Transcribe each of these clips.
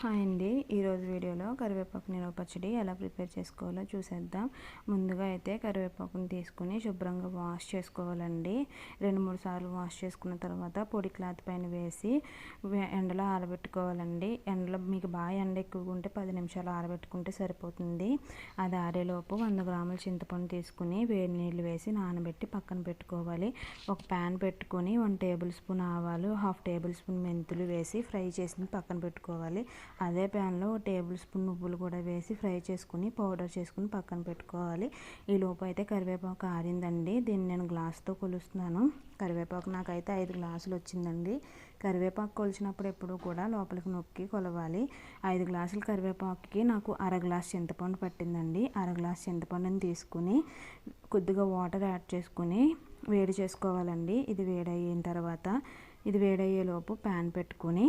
Hi అండి. ఈరోజు వీడియోలో కరివేపాకు నిలవ పచ్చడి ఎలా ప్రిపేర్ చేసుకోవాలో చూసేద్దాం. ముందుగా అయితే కరివేపాకుని తీసుకుని శుభ్రంగా వాష్ చేసుకోవాలండి. రెండు మూడు సార్లు వాష్ చేసుకున్న తర్వాత పొడి క్లాత్ పైన వేసి ఎండలో ఆరబెట్టుకోవాలండి. ఎండలో మీకు బాగా ఎండ ఎక్కువగా ఉంటే పది నిమిషాలు ఆరబెట్టుకుంటే సరిపోతుంది. అది ఆరేలోపు వంద గ్రాముల చింతపండు తీసుకుని వేడి నీళ్ళు వేసి నానబెట్టి పక్కన పెట్టుకోవాలి. ఒక ప్యాన్ పెట్టుకొని వన్ టేబుల్ స్పూన్ ఆవాలు హాఫ్ టేబుల్ స్పూన్ మెంతులు వేసి ఫ్రై చేసి పక్కన పెట్టుకోవాలి. అదే ప్యాన్లో టేబుల్ స్పూన్ నువ్వులు కూడా వేసి ఫ్రై చేసుకుని పౌడర్ చేసుకుని పక్కన పెట్టుకోవాలి. ఈ లోపు అయితే కరివేపాకు ఆరిందండి దీన్ని నేను గ్లాస్తో కొలుస్తున్నాను. కరివేపాకు నాకైతే ఐదు గ్లాసులు వచ్చిందండి. కరివేపాకు కొలిచినప్పుడు ఎప్పుడు కూడా లోపలికి నొక్కి కొలవాలి. ఐదు గ్లాసులు కరివేపాకుకి నాకు అర గ్లాస్ చింతపండు పట్టిందండి. అర గ్లాస్ చింతపండుని తీసుకుని కొద్దిగా వాటర్ యాడ్ చేసుకుని వేడి చేసుకోవాలండి. ఇది వేడయిన తర్వాత ఇది వేడయ్యేలోపు ప్యాన్ పెట్టుకుని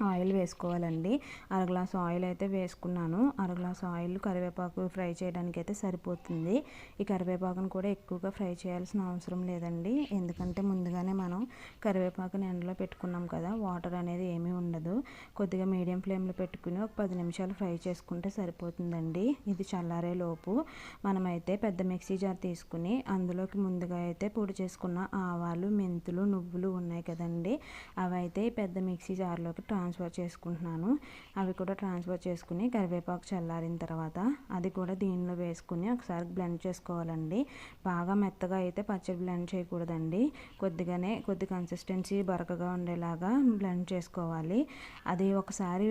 ఆయిల్ వేసుకోవాలండి. అరగ్లాస్ ఆయిల్ అయితే వేసుకున్నాను. అరగ్లాస్ ఆయిల్ కరివేపాకు ఫ్రై చేయడానికి అయితే సరిపోతుంది. ఈ కరివేపాకును కూడా ఎక్కువగా ఫ్రై చేయాల్సిన అవసరం లేదండి. ఎందుకంటే ముందుగానే మనం కరివేపాకుని ఎండలో పెట్టుకున్నాం కదా వాటర్ అనేది ఏమీ ఉండదు. కొద్దిగా మీడియం ఫ్లేమ్లో పెట్టుకుని ఒక పది నిమిషాలు ఫ్రై చేసుకుంటే సరిపోతుందండి. ఇది చల్లారే లోపు మనమైతే పెద్ద మిక్సీ జార్ తీసుకుని అందులోకి ముందుగా అయితే పొడి చేసుకున్న ఆవాలు మెంతులు నువ్వులు ఉన్నాయి కదండి. అవైతే పెద్ద మిక్సీ జార్లోకి ట్రాన్స్ ట్రాన్స్ఫర్ చేసుకుంటున్నాను. అవి కూడా ట్రాన్స్ఫర్ చేసుకుని కరివేపాకు చల్లారిన తర్వాత అది కూడా దీనిలో వేసుకుని ఒకసారి బ్లెండ్ చేసుకోవాలండి. బాగా మెత్తగా అయితే పచ్చడి బ్లెండ్ చేయకూడదండి. కొద్దిగానే కొద్ది కన్సిస్టెన్సీ బరకగా ఉండేలాగా బ్లెండ్ చేసుకోవాలి. అది ఒకసారి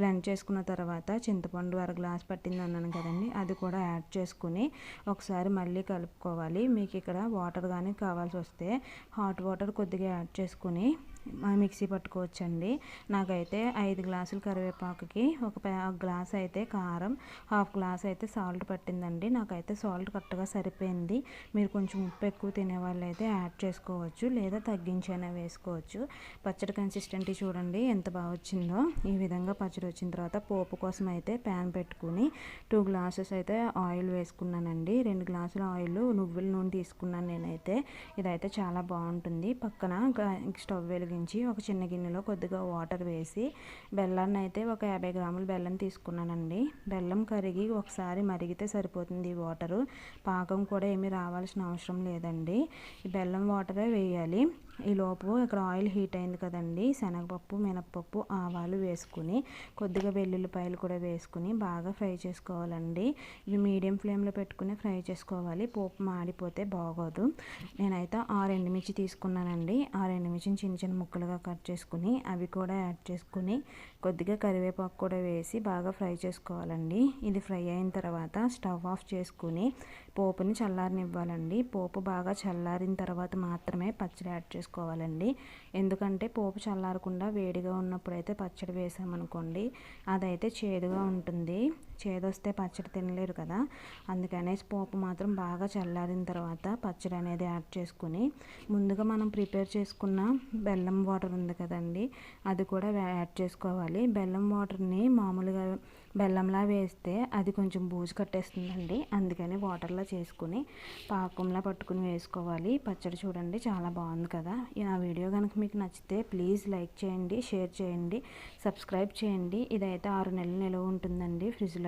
బ్లెండ్ చేసుకున్న తర్వాత చింతపండు అర గ్లాస్ పట్టింది అన్నాను కదండి అది కూడా యాడ్ చేసుకుని ఒకసారి మళ్ళీ కలుపుకోవాలి. మీకు ఇక్కడ వాటర్ కానీ కావాల్సి వస్తే హాట్ వాటర్ కొద్దిగా యాడ్ చేసుకుని మిక్సీ పట్టుకోవచ్చండి. నాకైతే ఐదు గ్లాసులు కరివేపాకుకి ఒక గ్లాస్ అయితే కారం హాఫ్ గ్లాస్ అయితే సాల్ట్ పట్టిందండి. నాకైతే సాల్ట్ కరెక్ట్గా సరిపోయింది. మీరు కొంచెం ఉప్పు ఎక్కువ తినే వాళ్ళు అయితే యాడ్ చేసుకోవచ్చు లేదా తగ్గించైనా వేసుకోవచ్చు. పచ్చడి కన్సిస్టెంటీ చూడండి ఎంత బాగా వచ్చిందో. ఈ విధంగా పచ్చడి వచ్చిన తర్వాత పోపు కోసం అయితే ప్యాన్ పెట్టుకుని టూ గ్లాసెస్ అయితే ఆయిల్ వేసుకున్నానండి. రెండు గ్లాసుల ఆయిల్ నువ్వుల నూనె తీసుకున్నాను నేనైతే. ఇదైతే చాలా బాగుంటుంది. పక్కన స్టవ్ వెలుగు ఉపయోగించి ఒక చిన్న గిన్నెలో కొద్దిగా వాటర్ వేసి బెల్లాన్ని అయితే ఒక యాభై గ్రాముల బెల్లం తీసుకున్నానండి. బెల్లం కరిగి ఒకసారి మరిగితే సరిపోతుంది ఈ వాటరు. పాకం కూడా ఏమీ రావాల్సిన అవసరం లేదండి. ఈ బెల్లం వాటరే వేయాలి. ఈ లోపు ఇక్కడ ఆయిల్ హీట్ అయింది కదండి. శనగపప్పు మినప్పప్పు ఆవాలు వేసుకుని కొద్దిగా వెల్లుల్లిపాయలు కూడా వేసుకుని బాగా ఫ్రై చేసుకోవాలండి. ఇవి మీడియం ఫ్లేమ్లో పెట్టుకుని ఫ్రై చేసుకోవాలి. పోపు మాడిపోతే బాగోదు. నేనైతే ఆరు ఎండుమిర్చి తీసుకున్నానండి. ఆరు ఎండుమిర్చిని చిన్న చిన్న ముక్కలుగా కట్ చేసుకుని అవి కూడా యాడ్ చేసుకుని కొద్దిగా కరివేపాకు కూడా వేసి బాగా ఫ్రై చేసుకోవాలండి. ఇది ఫ్రై అయిన తర్వాత స్టవ్ ఆఫ్ చేసుకుని పోపుని చల్లారనివ్వాలండి. పోపు బాగా చల్లారిన తర్వాత మాత్రమే పచ్చడి యాడ్ చేసుకోవాలండి. ఎందుకంటే పోపు చల్లారకుండా వేడిగా ఉన్నప్పుడు అయితే పచ్చడి వేసామనుకోండి అదైతే చేదుగా ఉంటుంది. చేదొస్తే పచ్చడి తినలేరు కదా. అందుకనేసి పోపు మాత్రం బాగా చల్లారిన తర్వాత పచ్చడి అనేది యాడ్ చేసుకుని ముందుగా మనం ప్రిపేర్ చేసుకున్న బెల్లం వాటర్ ఉంది కదండి అది కూడా యాడ్ చేసుకోవాలి. బెల్లం వాటర్ని మామూలుగా బెల్లంలా వేస్తే అది కొంచెం బూజు కట్టేస్తుందండి. అందుకని వాటర్లో చేసుకుని పాకంలా పట్టుకుని వేసుకోవాలి. పచ్చడి చూడండి చాలా బాగుంది కదా. ఆ వీడియో కనుక మీకు నచ్చితే ప్లీజ్ లైక్ చేయండి షేర్ చేయండి సబ్స్క్రైబ్ చేయండి. ఇదైతే ఆరు నెలలు నిలవ ఉంటుందండి ఫ్రిడ్జ్లో.